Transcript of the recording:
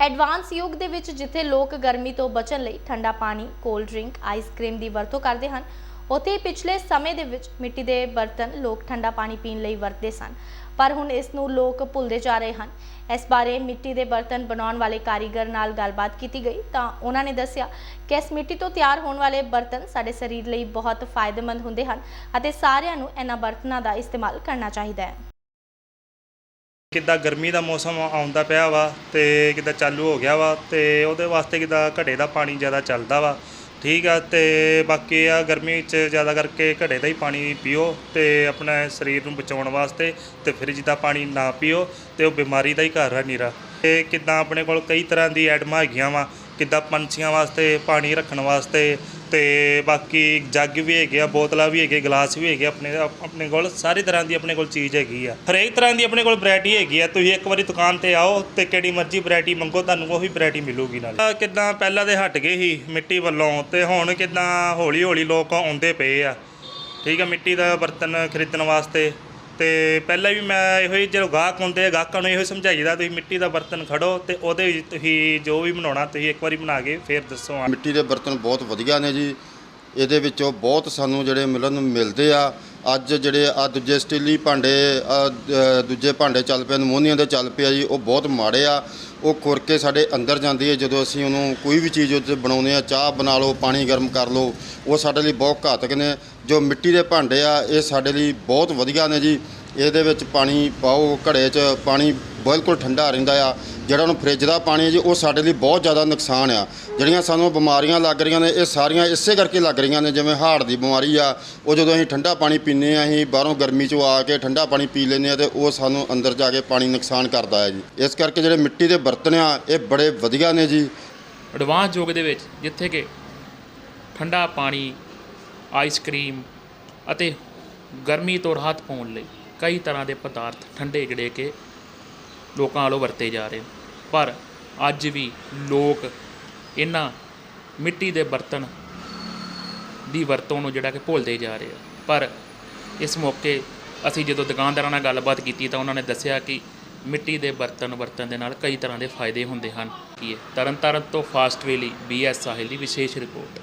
Advance ਯੁੱਗ ਦੇ ਵਿੱਚ ਜਿੱਥੇ ਲੋਕ ਗਰਮੀ ਤੋਂ ਬਚਣ ਲਈ ਠੰਡਾ ਪਾਣੀ ਕੋਲਡ ਡਰਿੰਕ ਆਈਸਕ੍ਰੀਮ ਦੀ ਵਰਤੋਂ ਕਰਦੇ ਹਨ, ਉੱਥੇ ਹੀ ਪਿਛਲੇ ਸਮੇਂ ਦੇ ਵਿੱਚ ਮਿੱਟੀ ਦੇ ਬਰਤਨ ਲੋਕ ਠੰਡਾ ਪਾਣੀ ਪੀਣ ਲਈ ਵਰਤਦੇ ਸਨ। ਪਰ ਹੁਣ ਇਸ ਨੂੰ ਲੋਕ ਭੁੱਲਦੇ ਜਾ ਰਹੇ ਹਨ। ਇਸ ਬਾਰੇ ਮਿੱਟੀ ਦੇ ਬਰਤਨ ਬਣਾਉਣ ਵਾਲੇ ਕਾਰੀਗਰ ਨਾਲ ਗੱਲਬਾਤ ਕੀਤੀ ਗਈ ਤਾਂ ਉਹਨਾਂ ਨੇ ਦੱਸਿਆ ਕਿ ਇਸ ਮਿੱਟੀ ਤੋਂ ਤਿਆਰ ਹੋਣ ਵਾਲੇ ਬਰਤਨ ਸਾਡੇ ਸਰੀਰ ਲਈ ਬਹੁਤ ਫਾਇਦੇਮੰਦ ਹੁੰਦੇ ਹਨ ਅਤੇ ਸਾਰਿਆਂ ਨੂੰ ਇਹਨਾਂ ਬਰਤਨਾਂ ਦਾ ਇਸਤੇਮਾਲ ਕਰਨਾ ਚਾਹੀਦਾ ਹੈ। ਕਿੱਦਾਂ ਗਰਮੀ ਦਾ ਮੌਸਮ ਆਉਂਦਾ ਪਿਆ ਵਾ ਤੇ ਕਿੱਦਾਂ ਚਾਲੂ ਹੋ ਗਿਆ ਵਾ ਤੇ ਉਹਦੇ ਵਾਸਤੇ ਕਿੱਦਾਂ ਘੜੇ ਦਾ ਪਾਣੀ ਜ਼ਿਆਦਾ ਚੱਲਦਾ ਵਾ। ਠੀਕ ਆ ਤੇ ਬਾਕੀ ਆ ਗਰਮੀ ਵਿੱਚ ਜ਼ਿਆਦਾ ਕਰਕੇ ਘੜੇ ਦਾ ਹੀ ਪਾਣੀ ਪੀਓ ਤੇ ਆਪਣੇ ਸਰੀਰ ਨੂੰ ਬਚਾਉਣ ਵਾਸਤੇ ਤੇ ਫ੍ਰਿਜ ਦਾ ਪਾਣੀ ਨਾ ਪੀਓ ਤੇ ਉਹ ਬਿਮਾਰੀ ਦਾ ਹੀ ਘਰ ਆ ਨੀਰਾ। ਤੇ ਕਿੱਦਾਂ ਆਪਣੇ ਕੋਲ ਕਈ ਤਰ੍ਹਾਂ ਦੀ ਐਡਮਾਂ ਹੈਗੀਆਂ ਵਾ ਕਿੱਦਾਂ ਪੰਛੀਆਂ ਵਾਸਤੇ, ਪਾਣੀ ਰੱਖਣ ਵਾਸਤੇ, ਤੇ ਬਾਕੀ ਜੱਗ ਵੀ ਹੈਗੇ ਆ, ਬੋਤਲਾਂ ਵੀ ਹੈਗੇ, ਗਲਾਸ ਵੀ ਹੈਗੇ ਆਪਣੇ ਆਪਣੇ ਕੋਲ, ਸਾਰੀ ਤਰ੍ਹਾਂ ਦੀ ਆਪਣੇ ਕੋਲ ਚੀਜ਼ ਹੈਗੀ ਆ। ਹਰੇਕ ਤਰ੍ਹਾਂ ਦੀ ਆਪਣੇ ਕੋਲ ਵੈਰਾਈਟੀ ਹੈਗੀ ਆ, ਤੁਸੀਂ ਇੱਕ ਵਾਰੀ ਦੁਕਾਨ ਤੇ ਆਓ ਤੇ ਕਿਹੜੀ ਮਰਜ਼ੀ ਵੈਰਾਈਟੀ ਮੰਗੋ, ਤੁਹਾਨੂੰ ਉਹੀ ਵੈਰਾਈਟੀ ਮਿਲੂਗੀ ਨਾਲ। ਆਹ ਕਿੱਦਾਂ ਪਹਿਲਾਂ ਦੇ ਹਟ ਗਏ ਸੀ ਮਿੱਟੀ ਵੱਲੋਂ, ਤੇ ਹੁਣ ਕਿੱਦਾਂ ਹੌਲੀ ਹੌਲੀ ਲੋਕ ਆਉਂਦੇ ਪਏ ਆ। ਠੀਕ ਆ, ਮਿੱਟੀ ਦਾ ਬਰਤਨ ਖਰੀਦਣ ਵਾਸਤੇ। ਤੇ ਪਹਿਲਾਂ ਵੀ ਮੈਂ ਇਹੋ ਹੀ ਜਦੋਂ ਗਾਹਕ ਹੁੰਦੇ ਆ, ਗਾਹਕਾਂ ਨੂੰ ਇਹੋ ਹੀ ਸਮਝਾਈਦਾ, ਤੁਸੀਂ ਮਿੱਟੀ ਦਾ ਬਰਤਨ ਖੜੋ ਤੇ ਉਹਦੇ ਵਿੱਚ ਤੁਸੀਂ ਜੋ ਵੀ ਬਣਾਉਣਾ, ਤੁਸੀਂ ਇੱਕ ਵਾਰੀ ਬਣਾ ਕੇ ਫਿਰ ਦੱਸੋ ਆ। ਮਿੱਟੀ ਦੇ ਬਰਤਨ ਬਹੁਤ ਵਧੀਆ ਨੇ ਜੀ। ਇਹਦੇ ਵਿੱਚੋਂ ਬਹੁਤ ਸਾਨੂੰ ਜਿਹੜੇ ਮਿਲਣ ਨੂੰ ਮਿਲਦੇ ਆ ਅੱਜ ਜਿਹੜੇ ਆ ਦੂਜੇ ਸਟੀਲੀ ਭਾਂਡੇ ਦੂਜੇ ਭਾਂਡੇ ਚੱਲ ਪਏ ਨਮੋਨੀਆ ਦੇ ਚੱਲ ਪਿਆ ਜੀ, ਉਹ ਬਹੁਤ ਮਾੜੇ ਆ। ਉਹ ਖੁਰ ਕੇ ਸਾਡੇ ਅੰਦਰ ਜਾਂਦੀ ਹੈ ਜਦੋਂ ਅਸੀਂ ਉਹਨੂੰ ਕੋਈ ਵੀ ਚੀਜ਼ ਉੱਤੇ ਬਣਾਉਂਦੇ ਆ, ਚਾਹ ਬਣਾ ਲਓ, ਪਾਣੀ ਗਰਮ ਕਰ ਲਓ, ਉਹ ਸਾਡੇ ਲਈ ਬਹੁਤ ਘਾਤਕ ਨੇ। ਜੋ ਮਿੱਟੀ ਦੇ ਭਾਂਡੇ ਆ, ਇਹ ਸਾਡੇ ਲਈ ਬਹੁਤ ਵਧੀਆ ਨੇ ਜੀ। ਇਹਦੇ ਵਿੱਚ ਪਾਣੀ ਪਾਓ, ਘੜੇ 'ਚ ਪਾਣੀ ਬਿਲਕੁਲ ਠੰਡਾ ਰਹਿੰਦਾ ਆ। ਜਿਹੜਾ ਉਹਨੂੰ ਫ੍ਰਿਜ ਦਾ ਪਾਣੀ ਹੈ ਜੀ, ਉਹ ਸਾਡੇ ਲਈ ਬਹੁਤ ਜ਼ਿਆਦਾ ਨੁਕਸਾਨ ਆ। ਜਿਹੜੀਆਂ ਸਾਨੂੰ ਬਿਮਾਰੀਆਂ ਲੱਗ ਰਹੀਆਂ ਨੇ, ਇਹ ਸਾਰੀਆਂ ਇਸੇ ਕਰਕੇ ਲੱਗ ਰਹੀਆਂ ਨੇ, ਜਿਵੇਂ ਹਾਰਟ ਦੀ ਬਿਮਾਰੀ ਆ, ਉਹ ਜਦੋਂ ਅਸੀਂ ਠੰਡਾ ਪਾਣੀ ਪੀਂਦੇ ਆ ਅਸੀਂ ਬਾਹਰੋਂ ਗਰਮੀ 'ਚੋਂ ਆ ਕੇ ਠੰਡਾ ਪਾਣੀ ਪੀ ਲੈਂਦੇ ਆ ਤੇ ਉਹ ਸਾਨੂੰ ਅੰਦਰ ਜਾ ਕੇ ਪਾਣੀ ਨੁਕਸਾਨ ਕਰਦਾ ਹੈ ਜੀ। ਇਸ ਕਰਕੇ ਜਿਹੜੇ ਮਿੱਟੀ ਦੇ ਬਰਤਨ ਆ, ਇਹ ਬੜੇ ਵਧੀਆ ਨੇ ਜੀ। ਐਡਵਾਂਸ ਯੁੱਗ ਦੇ ਵਿੱਚ ਜਿੱਥੇ ਕਿ ਠੰਡਾ ਪਾਣੀ ਆਈਸਕ੍ਰੀਮ ਅਤੇ ਗਰਮੀ ਤੋਂ ਰਾਹਤ ਪਾਉਣ ਲਈ ਕਈ ਤਰ੍ਹਾਂ ਦੇ ਪਦਾਰਥ ਠੰਡੇ ਜਿਹੜੇ ਕਿ ਲੋਕਾਂ ਵੱਲੋਂ ਵਰਤੇ ਜਾ ਰਹੇ ਪਰ ਅੱਜ ਵੀ ਲੋਕ ਇਹਨਾਂ ਮਿੱਟੀ ਦੇ ਬਰਤਨ ਦੀ ਵਰਤੋਂ ਨੂੰ ਜਿਹੜਾ ਕਿ ਭੁੱਲਦੇ ਜਾ ਰਹੇ ਆ। ਪਰ ਇਸ ਮੌਕੇ ਅਸੀਂ ਜਦੋਂ ਦੁਕਾਨਦਾਰਾਂ ਨਾਲ ਗੱਲਬਾਤ ਕੀਤੀ ਤਾਂ ਉਹਨਾਂ ਨੇ ਦੱਸਿਆ ਕਿ ਮਿੱਟੀ ਦੇ ਬਰਤਨ ਵਰਤਣ ਦੇ ਨਾਲ ਕਈ ਤਰ੍ਹਾਂ ਦੇ ਫਾਇਦੇ ਹੁੰਦੇ ਹਨ। ਕੀ ਹੈ ਤਰਨਤਾਰਨ ਤੋਂ ਫਾਸਟਵੇ ਲਈ ਬੀਐਸ ਸਾਹਿਲ ਦੀ ਵਿਸ਼ੇਸ਼ ਰਿਪੋਰਟ।